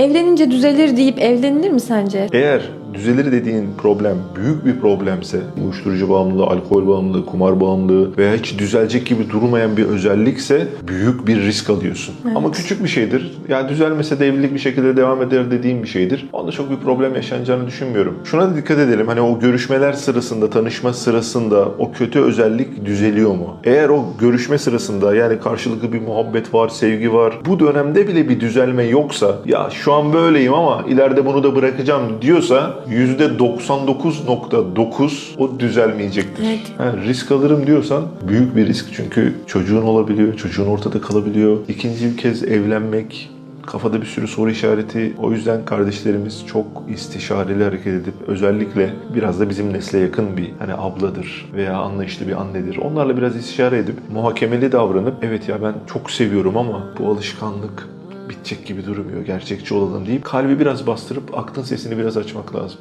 Evlenince düzelir deyip evlenilir mi sence? Eğer düzelir dediğin problem büyük bir problemse, uyuşturucu bağımlılığı, alkol bağımlılığı, kumar bağımlılığı veya hiç düzelecek gibi durmayan bir özellikse büyük bir risk alıyorsun. Ama küçük bir şeydir. Yani düzelmese de evlilik bir şekilde devam eder dediğim bir şeydir. Onda çok bir problem yaşanacağını düşünmüyorum. Şuna da dikkat edelim. Hani o görüşmeler sırasında, tanışma sırasında o kötü özellik düzeliyor mu? Eğer o görüşme sırasında yani karşılıklı bir muhabbet var, sevgi var. Bu dönemde bile bir düzelme yoksa ya şu an böyleyim ama ileride bunu da bırakacağım diyorsa %99.9 o düzelmeyecektir. Evet. Ha, risk alırım diyorsan büyük bir risk çünkü çocuğun olabiliyor, çocuğun ortada kalabiliyor. İkinci bir kez evlenmek kafada bir sürü soru işareti. O yüzden kardeşlerimiz çok istişareli hareket edip özellikle biraz da bizim nesle yakın bir hani abladır veya anlayışlı bir annedir. Onlarla biraz istişare edip muhakemeli davranıp evet ya ben çok seviyorum ama bu alışkanlık bitecek gibi durmuyor. Gerçekçi olalım deyip kalbi biraz bastırıp aklın sesini biraz açmak lazım.